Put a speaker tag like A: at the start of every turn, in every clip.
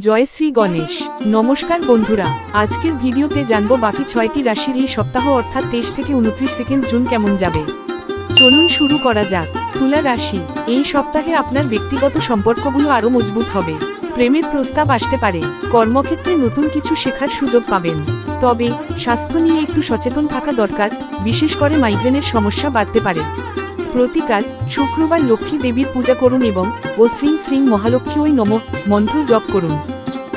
A: জয় শ্রী গণেশ। নমস্কার বন্ধুরা, আজকের ভিডিওতে জানব বাকি ছয়টি রাশির এই সপ্তাহ অর্থাৎ তেইশ থেকে উনত্রিশ সেকেন্ড জুন কেমন যাবে। চলুন শুরু করা যাক। তুলা রাশি, এই সপ্তাহে আপনার ব্যক্তিগত সম্পর্কগুলো আরও মজবুত হবে। প্রেমের প্রস্তাব আসতে পারে। কর্মক্ষেত্রে নতুন কিছু শেখার সুযোগ পাবেন। তবে, স্বাস্থ্য নিয়ে একটু সচেতন থাকা দরকার, বিশেষ করে মাইগ্রেনের সমস্যা বাড়তে পারে। প্রতিকার শুক্রবার লক্ষ্মী দেবীর পূজা করুন এবং ও শ্রীং শ্রীং মহালক্ষ্মী ওই নম মন্ত্র জপ করুন।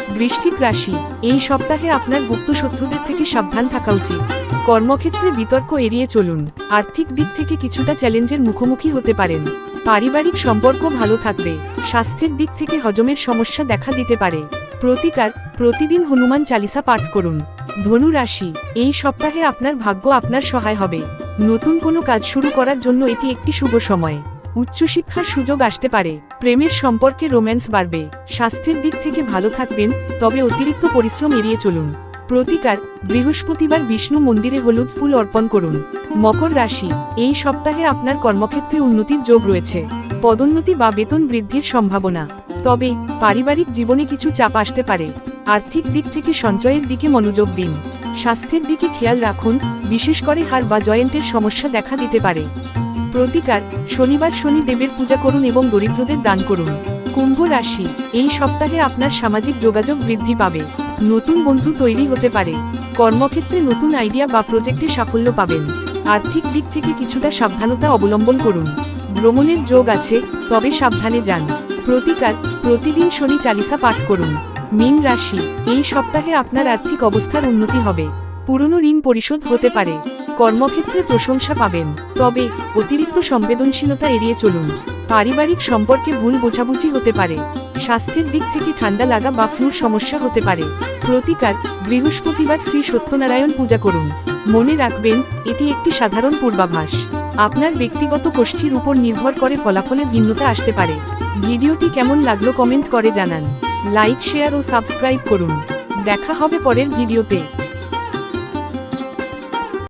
A: বৃশ্চিক রাশি, এই সপ্তাহে আপনার গুপ্ত শত্রুদের থেকে সাবধান থাকা উচিত। কর্মক্ষেত্রে বিতর্ক এড়িয়ে চলুন। আর্থিক দিক থেকে কিছুটা চ্যালেঞ্জের মুখোমুখি হতে পারেন। পারিবারিক সম্পর্ক ভালো থাকবে। স্বাস্থ্যের দিক থেকে হজমের সমস্যা দেখা দিতে পারে। প্রতিকার, প্রতিদিন হনুমান চালিসা পাঠ করুন। ধনু রাশি, এই সপ্তাহে আপনার ভাগ্য আপনার সহায় হবে। নতুন কোনো কাজ শুরু করার জন্য এটি একটি শুভ সময়। উচ্চশিক্ষার সুযোগ আসতে পারে। প্রেমের সম্পর্কে রোম্যান্স বাড়বে। স্বাস্থ্যের দিক থেকে ভালো থাকবেন, তবে অতিরিক্ত পরিশ্রম এড়িয়ে চলুন। প্রতিকার, বৃহস্পতিবার বিষ্ণু মন্দিরে হলুদ ফুল অর্পণ করুন। মকর রাশি, এই সপ্তাহে আপনার কর্মক্ষেত্রে উন্নতির যোগ রয়েছে। পদোন্নতি বা বেতন বৃদ্ধির সম্ভাবনা। তবে পারিবারিক জীবনে কিছু চাপ আসতে পারে। আর্থিক দিক থেকে সঞ্চয়ের দিকে মনোযোগ দিন। স্বাস্থ্যের দিকে খেয়াল রাখুন, বিশেষ করে হাড় বা জয়েন্টের সমস্যা দেখা দিতে পারে। প্রতিকার, শনিবার শনি দেবের পূজা করুন এবং দরিদ্রদের দান করুন। কুম্ভ রাশি, এই সপ্তাহে আপনার সামাজিক যোগাযোগ বৃদ্ধি পাবে। নতুন বন্ধু তৈরি হতে পারে। কর্মক্ষেত্রে নতুন আইডিয়া বা প্রজেক্টে সাফল্য পাবেন। আর্থিক দিক থেকে কিছুটা সাবধানতা অবলম্বন করুন। ভ্রমণের যোগ আছে, তবে সাবধানে যান। প্রতিকার, প্রতিদিন শনি চালিসা পাঠ করুন। মীন রাশি, এই সপ্তাহে আপনার আর্থিক অবস্থার উন্নতি হবে। পুরনো ঋণ পরিশোধ হতে পারে। কর্মক্ষেত্রে প্রশংসা পাবেন। তবে, অতিরিক্ত সংবেদনশীলতা এড়িয়ে চলুন। পারিবারিক সম্পর্কে ভুল বোঝাবুঝি হতে পারে। স্বাস্থ্যের দিক থেকে ঠান্ডা লাগা বা ফ্লুর সমস্যা হতে পারে। প্রতিকার, বৃহস্পতিবার শ্রী সত্যনারায়ণ পূজা করুন। মনে রাখবেন, এটি একটি সাধারণ পূর্বাভাস। আপনার ব্যক্তিগত গোষ্ঠীর উপর নির্ভর করে ফলাফলে ভিন্নতা আসতে পারে। ভিডিওটি কেমন লাগল কমেন্ট করে জানান। লাইক, শেয়ার ও সাবস্ক্রাইব করুন। দেখা হবে পরের ভিডিওতে।